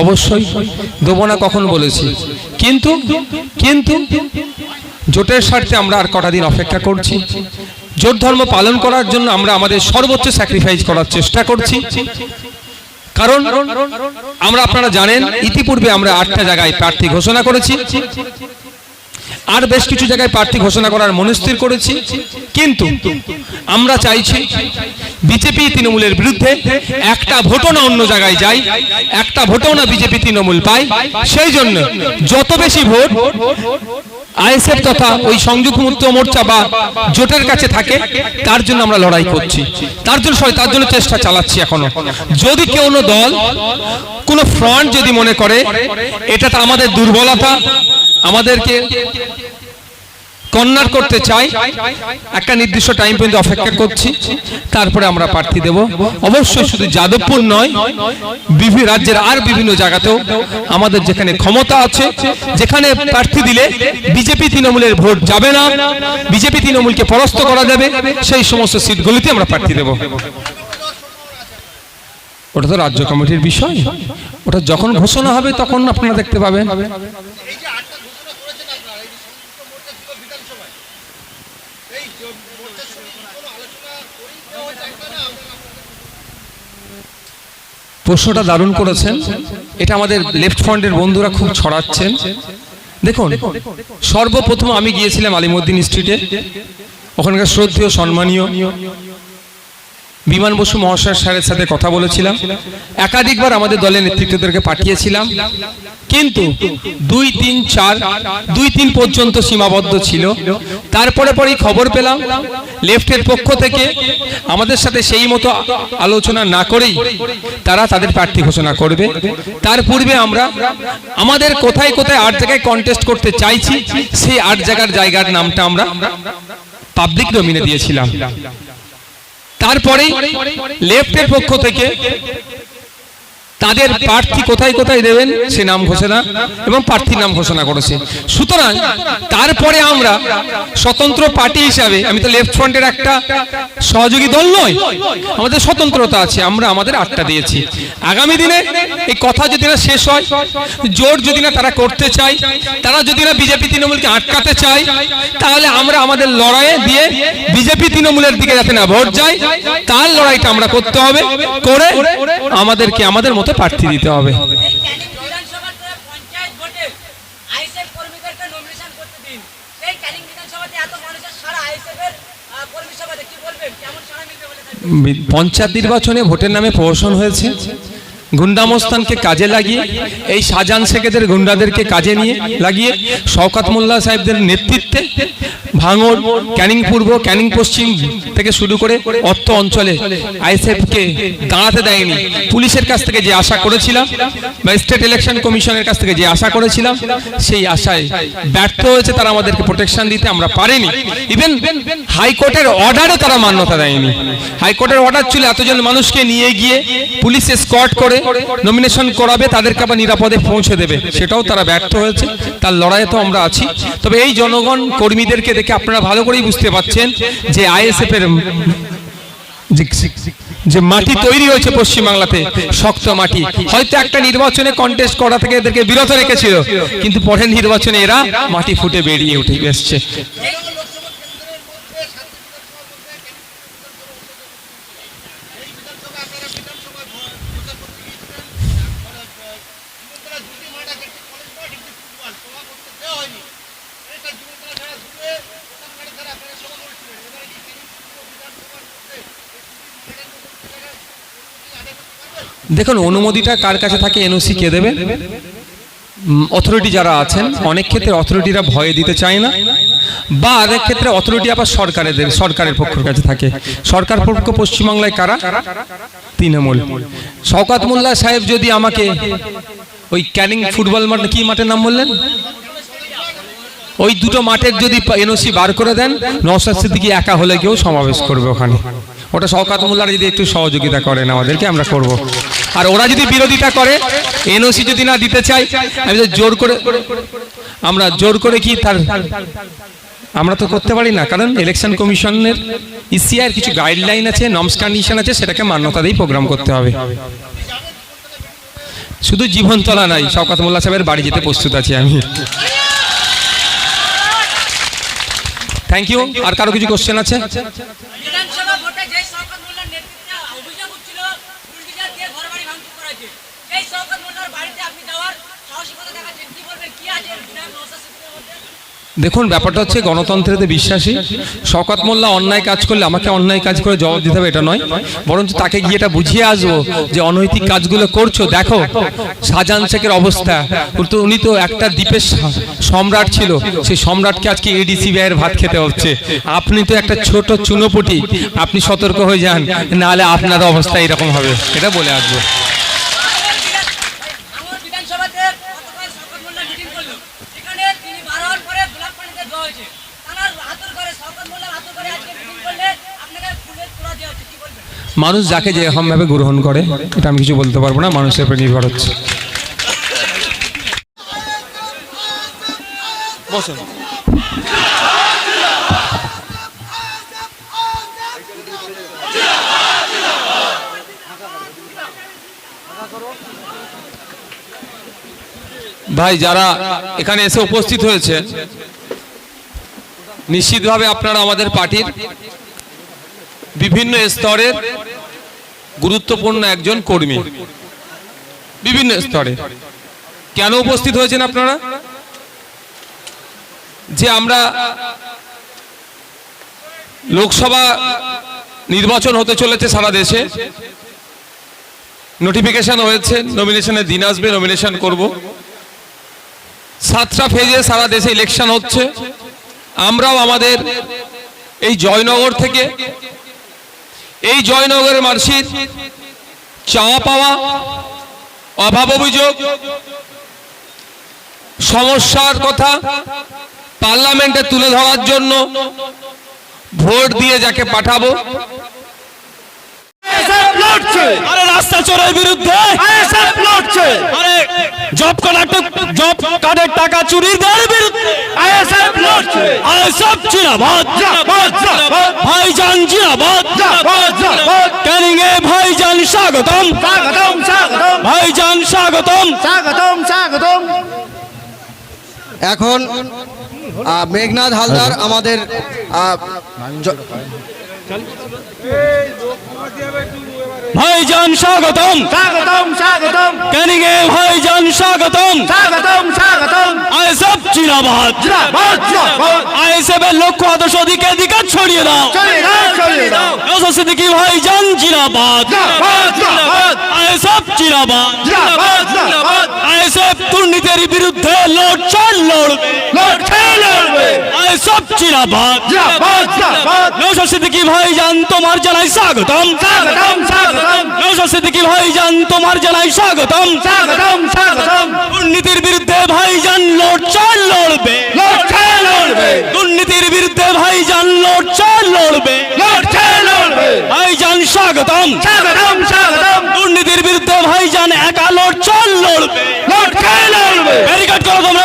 অবশ্যই, দেবো না কখন বলেছি। কিন্তু কিন্তু জোটের স্বার্থে আমরা আর কটা দিন অপেক্ষা করছি। জোট ধর্ম পালন করার জন্য আমরা আমাদের সর্বোচ্চ স্যাক্রিফাইস করার চেষ্টা করছি। কারণ, আমরা আপনারা জানেন, ইতিপূর্বে আমরা আটটা জায়গায় প্রার্থী ঘোষণা করেছি। আর বেশ কিছু জায়গায় প্রার্থী ঘোষণা করার মনস্থির করেছি। কিন্তু আমরা চাইছি বিজেপি তৃণমূলের বিরুদ্ধে একটা ভোটও না অন্য জায়গায় যায় একটা ভোটও না বিজেপি তৃণমূল পায় সেই জন্য যত বেশি ভোট আইএসএফ তথা ওই সংযুক্ত মুক্ত মোর্চা বা জোটের কাছে থাকে, তার জন্য আমরা লড়াই করছি। তার জন্য সবাই, তার জন্য চেষ্টা চালাচ্ছি এখনও। যদি কেউ দল, কোনো ফ্রন্ট যদি মনে করে, এটা তো আমাদের দুর্বলতা আমাদেরকে কন্যার করতে চাই। একটা নির্দিষ্ট টাইম পর্যন্ত অপেক্ষা করছি। তারপরে আমরা প্রার্থী দেব। অবশ্যই শুধু যাদবপুর নয়, বিভিন্ন রাজ্যের আর বিভিন্ন জায়গাতেও আমাদের যেখানে ক্ষমতা আছে, যেখানে প্রার্থী দিলে বিজেপি তৃণমূলের ভোট যাবে না, বিজেপি তৃণমূলকে পরাস্ত করা যাবে, সেই সমস্ত সিটগুলিতে আমরা প্রার্থী দেব। ওটা তো রাজ্য কমিটির বিষয়। ওটা যখন ঘোষণা হবে তখন আপনারা দেখতে পাবেন এই যে আটটা ঘোষণা করেছেন আপনারা এই যে সংযুক্ত মোর্চা প্রশ্নটা দারুণ করেছেন। এটা আমাদের লেফট ফ্রন্টের বন্ধুরা খুব ছড়াচ্ছেন। দেখুন, সর্বপ্রথম আমি গিয়েছিলাম আলিমুদ্দিন স্ট্রিটে। ওখানকার শ্রদ্ধেয়, সম্মানীয় বিমান বসু মহাশয় স্যারের সাথে কথা বলেছিলাম। একাধিকবার আমাদের দলের নেতৃত্বদেরকে পাঠিয়েছিলাম। কিন্তু দুই তিন চার, দুই তিন পর্যন্ত সীমাবদ্ধ ছিল। তারপরে পরেই খবর পেলাম, লেফটের পক্ষ থেকে আমাদের সাথে সেই মতো আলোচনা না করেই তারা তাদের প্রার্থী ঘোষণা করবে। তার পূর্বে আমরা আমাদের কোথায় কোথায় আট জায়গায় কন্টেস্ট করতে চাইছি, সেই আট জায়গার জায়গার নামটা আমরা পাবলিক ডোমিনে দিয়েছিলাম। তারপরে লেফটের পক্ষ থেকে তাদের প্রার্থী কোথায় কোথায় দেবেন? সে নাম ঘোষণা এবং প্রার্থীর নাম ঘোষণা করেছে। সুতরাং তারপরে আমরা স্বতন্ত্র পার্টি হিসাবে আমি তো লেফট ফ্রন্টের একটা সহযোগী দল নয় আমাদের স্বতন্ত্রতা আছে আমরা আমাদের আটটা দিয়েছি। আগামী দিনে এই কথা যদি না শেষ হয় জোর যদি না তারা করতে চায় তারা যদি না বিজেপি তৃণমূলকে আটকাতে চায় তাহলে আমরা আমাদের লড়াইয়ে দিয়ে বিজেপি তৃণমূলের দিকে যাতে না ভোট যায় তার লড়াইটা আমরা করতে হবে করে আমাদেরকে আমাদের মতো প্রার্থী দিতে হবে। পঞ্চায়েত নির্বাচনে ভোটের নামে প্রহসন হয়েছে। গুন্ডামস্তানকে কাজে লাগিয়ে এই শাহজাহান শেখেদের গুন্ডাদেরকে কাজে নিয়ে লাগিয়ে শওকাত মোল্লা সাহেবদের নেতৃত্বে ভাঙড় ক্যানিং পূর্ব ক্যানিং পশ্চিম থেকে শুরু করে অর্থ অঞ্চলে আইএসএফকে দাঁড়াতে দেয়নি। পুলিশের কাছ থেকে যে আশা করেছিলাম বা স্টেট ইলেকশন কমিশনের কাছ থেকে যে আশা করেছিলাম, সেই আশায় ব্যর্থ হয়েছে, তারা আমাদেরকে প্রোটেকশন দিতে আমরা পারিনি। ইভেন হাইকোর্টের অর্ডারও তারা মান্যতা দেয়নি। হাইকোর্টের অর্ডার ছিল এতজন মানুষকে নিয়ে গিয়ে পুলিশ স্কট করে নমিনেশন করাবে, তাদেরকে আবার নিরাপদে পৌঁছে দেবে। সেটাও তারা ব্যর্থ হয়েছে, তার লড়াইয়ে তো আমরা আছি। তবে এই জনগণ কর্মীদেরকে দেখে আপনারা ভালো করেই বুঝতে পাচ্ছেন যে আইএসএফ এর যে- মাটি তৈরি হয়েছে পশ্চিমবাংলাতে, শক্ত মাটি। হয়তো একটা নির্বাচনে কন্টেস্ট করা থেকে এদেরকে বিরত রেখেছিল, কিন্তু পরের নির্বাচনে এরা মাটি ফুটে বেরিয়ে উঠে এসছে তেরো লোকসভা কেন্দ্রের মধ্যে সাতটি বিধানসভা মধ্যে ক্যানিং বিধানসভা এই বিধানসভা আপনারা বিধানসভায় ভো- প্রচার করতে গিয়েছিলেন মানে জীবনতলা দুটি মাঠ এক একটি কলেজ মাঠ একটি ফুটবল সভা করতে দেওয়া হয়নি এটা জীবনতলা ছাড়া দূরে প্রধান মাঠে ছাড়া আপনারা সভা করেছিলেন এবারে কি ক্যানিং পূর্ব বিধানসভার মধ্যে এই দুটি মাঠের মতো একটি জায়গায় অনুমতি আদায় করতে পারবেন দেখুন অনুমতিটা কার কাছে থাকে? এনওসি কে দেবে? অথরিটি যারা আছেন অনেক ক্ষেত্রে অথরিটিরা ভয়ে দিতে চায় না বা অনেক ক্ষেত্রে অথরিটি আবার সরকারের দেবে, সরকারের পক্ষের কাছে থাকে। সরকার পক্ষ পশ্চিমবাংলায় কারা? তৃণমূল। শওকাত মোল্লা সাহেব যদি আমাকে ওই ক্যানিং ফুটবল মাঠ কি মাঠের নাম বললেন? ওই দুটো মাঠের যদি এনওসি বার করে দেন নওশাদ সিদ্দিকি একা হলে কেউ সমাবেশ করবে ওখানে। ওটা শওকাত মোল্লার যদি একটু সহযোগিতা করেন আমাদেরকে আমরা করব। আর ওরা যদি বিরোধিতা করে, এনওসি যদি না দিতে চাই আমি জোর করে আমরা জোর করে কি তার আমরা তো করতে পারি না, কারণ ইলেকশন কমিশনের ইসিআর কিছু গাইডলাইন আছে নর্মস কন্ডিশন আছে, সেটাকে মান্যতা দিয়ে প্রোগ্রাম করতে হবে। শুধু জীবনতলা নাই শওকত মোল্লা সাহেবের বাড়ি যেতে প্রস্তুত আছি আমি। থ্যাংক ইউ আর কারও কিছু কোশ্চেন আছে বিধানসভা ভোটে যে শওকত মোল্লার নেতৃত্বে অভিযোগ উঠছিল বুলডোজার দিয়ে ঘরবাড়ি ভাঙচুর করেছে সেই শওকত মোল্লার বাড়িতে আপনি যাওয়ার সাহসিকতা দেখাচ্ছেন কি বলবেন কি আছে এর বিধায়ক নওশাদ সিদ্দিকীর মধ্যে দেখুন, ব্যাপারটা হচ্ছে গণতন্ত্রেতে বিশ্বাসী, শওকত মোল্লা অন্যায় কাজ করলে আমাকে অন্যায় কাজ করে জবাব দিতে হবে, এটা নয়। বরঞ্চ তাকে গিয়ে এটা বুঝিয়ে আসব যে অনৈতিক কাজগুলো করছ। দেখো, শাহজাহান শেখের অবস্থা। উনি তো একটা দ্বীপের সম্রাট ছিল। সেই সম্রাটকে আজকে এডিসি ব্যয়ের ভাত খেতে হচ্ছে। আপনি তো একটা ছোট চুনোপুটি। আপনি সতর্ক হয়ে যান, নাহলে আপনার অবস্থা এরকম হবে। এটা বলে আসব আমার বিধান- আমার বিধানসভাতে গতকাল শওকত মোল্লা মিটিং করল সেখানে তিনি বারবার করে গোলাপ পানিতে দেওয়া হয়েছে তার হাতুর করে শওকত মোল্লার হাতুর করে আজকে মিটিং করলে আপনাকে ফুলের তোড়া দেওয়া হচ্ছে কি বলবেন মানুষ যাকে যেরকম ভাবে গ্রহণ করে এটা আমি কিছু বলতে পারব না মানুষের উপর নির্ভর হচ্ছে। ভাই যারা এখানে এসে উপস্থিত হয়েছে নিশ্চিতভাবে আপনারা আমাদের পার্টির বিভিন্ন স্তরের গুরুত্বপূর্ণ একজন কর্মী। বিভিন্ন স্তরে। কেন উপস্থিত হয়েছেন আপনারা? যে আমরা লোকসভা নির্বাচন হতে চলেছে সারা দেশে। নোটিফিকেশন হয়েছে নমিনেশনের দিন আসবে নমিনেশন করব। সাতটা ফেজে সারা দেশে ইলেকশন হচ্ছে। আমরাও আমাদের এই জয়নগর থেকে এই জয়নগরের মার্কশিট চাওয়া পাওয়া অভাব অভিযোগ সমস্যার কথা পার্লামেন্টে তুলে ধরার জন্য ভোট দিয়ে যাকে পাঠাবো। আরে রাস্তা চোরের বিরুদ্ধে। আরে জব কার্ডের জব কার্ডের টাকা চুরির ভাইজান এ ভাইজান স্বাগতম। স্বাগতম স্বাগতম। ভাইজান স্বাগতম। স্বাগতম স্বাগতম। এখন মেঘনাথ হালদার আমাদের ভাইজান স্বাগতম। স্বাগতম স্বাগতম। ক্যানিং এ ভাইজান স্বাগতম। স্বাগতম স্বাগতম। আইএসএফ জিন্দাবাদ। জিন্দাবাদ জিন্দাবাদ। আইএসএফ এর লক্ষ্য আদর্শ দিকে দিকে ছড়িয়ে দাও। চলে দাও চলে দাও। নওশাদ সিদ্দিকী ভাইজান জিন্দাবাদ। জিন্দাবাদ জিন্দাবাদ। আইএসএফ জিন্দাবাদ। জিন্দাবাদ জিন্দাবাদ। আইএসএফ দুর্নীতির বিরুদ্ধে লড়ছে লড়বে। লড়ছে। জিন্দাবাদ জিন্দাবাদ নওশাদ সিদ্দিকী তোমার জানাই স্বাগতম। নওশাদ সিদ্দিকী তোমার জানাই স্বাগতম। স্বাগতম স্বাগতম। দুর্নীতির বিরুদ্ধে ভাইজান লড়ছে লড়বে। লড়ছে লড়বে। দুর্নীতির বিরুদ্ধে ভাইজান লড়ছে লড়বে। লড়বে। ভাইজান স্বাগতম। স্বাগতম দুর্নীতির বিরুদ্ধে ভাইজান একা লড়ছে লড়বে। লড়বে। ব্যারিকেড করো তোমরা